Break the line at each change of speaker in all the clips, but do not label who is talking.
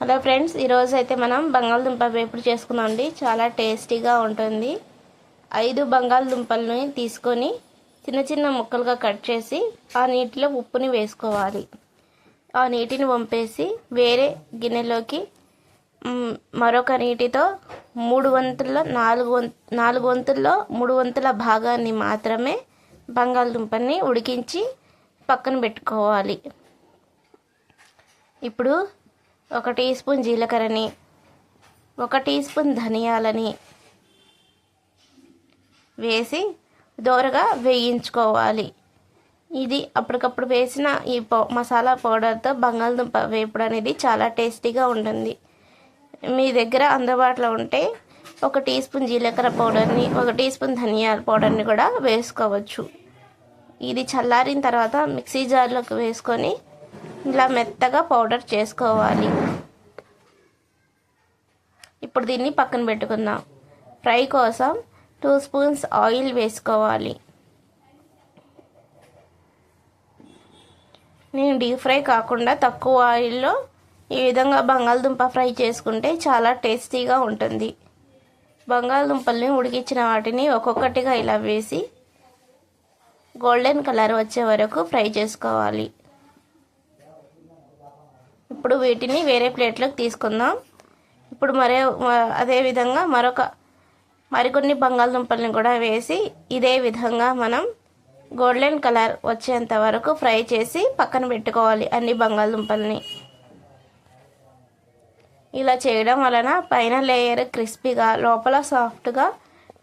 Hello friends ఈరోజు అయితే మనం బంగాళదుంప వేపుడు చేసుకుందామండి చాలా టేస్టీగా ఉంటుంది. ఐదు బంగాళదుంపల్ని తీసుకొని చిన్న చిన్న ముక్కలుగా కట్ చేసి ఆ నీటిలో ఉప్పుని వేసుకోవాలి. ఆ నీటిని వంపేసి వేరే గిన్నెలోకి మరొక నీటితో మూడు వంతుల్లో నాలుగు వం నాలుగు వంతుల్లో మూడు వంతుల భాగాన్ని మాత్రమే బంగాళదుంపని ఉడికించి పక్కన పెట్టుకోవాలి. ఇప్పుడు ఒక టీ స్పూన్ జీలకర్రని ఒక టీ స్పూన్ ధనియాలని వేసి దోరగా వేయించుకోవాలి. ఇది అప్పటికప్పుడు వేసిన ఈ పౌ మసాలా పౌడర్తో బంగాళదుంప వేపుడు అనేది చాలా టేస్టీగా ఉంటుంది. మీ దగ్గర అందుబాటులో ఉంటే ఒక టీ స్పూన్ జీలకర్ర పౌడర్ని ఒక టీ స్పూన్ ధనియాల పౌడర్ని కూడా వేసుకోవచ్చు. ఇది చల్లారిన తర్వాత మిక్సీ జార్లోకి వేసుకొని ఇలా మెత్తగా పౌడర్ చేసుకోవాలి. ఇప్పుడు దీన్ని పక్కన పెట్టుకుందాం. ఫ్రై కోసం టూ స్పూన్స్ ఆయిల్ వేసుకోవాలి. నేను డీప్ ఫ్రై కాకుండా తక్కువ ఆయిల్లో ఈ విధంగా బంగాళదుంప ఫ్రై చేసుకుంటే చాలా టేస్టీగా ఉంటుంది. బంగాళదుంపల్ని ఉడికించిన వాటిని ఒక్కొక్కటిగా ఇలా వేసి గోల్డెన్ కలర్ వచ్చే వరకు ఫ్రై చేసుకోవాలి. ఇప్పుడు వీటిని వేరే ప్లేట్లోకి తీసుకుందాం. ఇప్పుడు మరే అదే విధంగా మరొక మరికొన్ని బంగాళదుంపల్ని కూడా వేసి ఇదే విధంగా మనం గోల్డెన్ కలర్ వచ్చేంత వరకు ఫ్రై చేసి పక్కన పెట్టుకోవాలి అన్ని బంగాళదుంపల్ని. ఇలా చేయడం వలన పైన లేయర్ క్రిస్పీగా లోపల సాఫ్ట్గా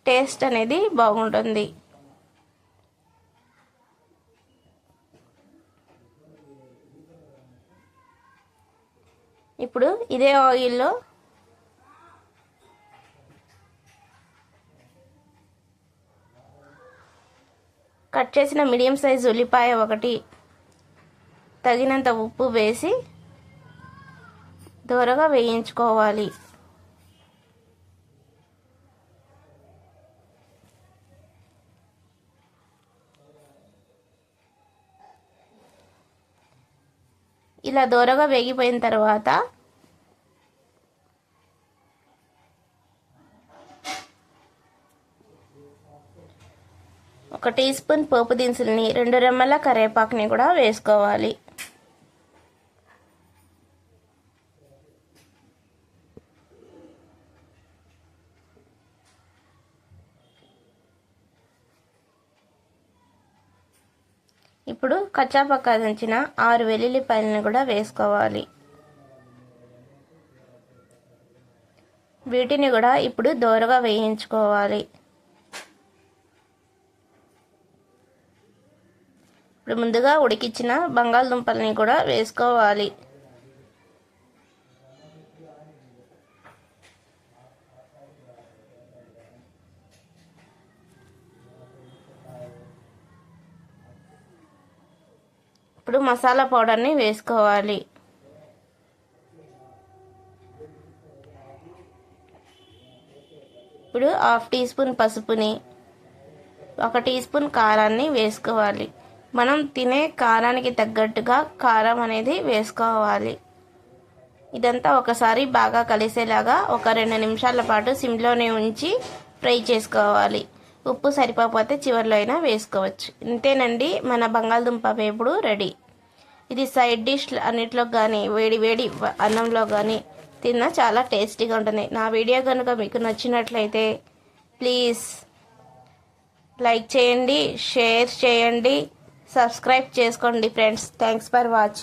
టేస్ట్ అనేది బాగుంటుంది. ఇప్పుడు ఇదే ఆయిల్లో కట్ చేసిన మీడియం సైజ్ ఉల్లిపాయ ఒకటి తగినంత ఉప్పు వేసి దూరగా వేయించుకోవాలి. ఇలా దూరగా వేగిపోయిన తర్వాత ఒక టీ స్పూన్ పోపు దినుసుల్ని రెండు రెమ్మల కరివేపాకుని కూడా వేసుకోవాలి. ఇప్పుడు కచ్చాపక్కా దంచిన ఆరు వెల్లుల్లిపాయలను కూడా వేసుకోవాలి. వీటిని కూడా ఇప్పుడు దోరగా వేయించుకోవాలి. ఇప్పుడు ముందుగా ఉడికించిన బంగాళదుంపల్ని కూడా వేసుకోవాలి. ఇప్పుడు మసాలా పౌడర్ని వేసుకోవాలి. ఇప్పుడు హాఫ్ టీ స్పూన్ పసుపుని ఒక టీ స్పూన్ కారాన్ని వేసుకోవాలి. మనం తినే కారానికి తగ్గట్టుగా కారం అనేది వేసుకోవాలి. ఇదంతా ఒకసారి బాగా కలిసేలాగా ఒక రెండు నిమిషాల పాటు సిమ్లోనే ఉంచి ఫ్రై చేసుకోవాలి. ఉప్పు సరిపోకపోతే చివరిలో అయినా వేసుకోవచ్చు. ఇంతేనండి మన బంగాళదుంప వేపుడు రెడీ. ఇది సైడ్ డిష్ అన్నిట్లో కానీ వేడి వేడి అన్నంలో కానీ తిన్నా చాలా టేస్టీగా ఉంటుంది. నా వీడియో కనుక మీకు నచ్చినట్లయితే ప్లీజ్ లైక్ చేయండి షేర్ చేయండి సబ్స్క్రైబ్ చేసుకోండి ఫ్రెండ్స్. Thanks for watching.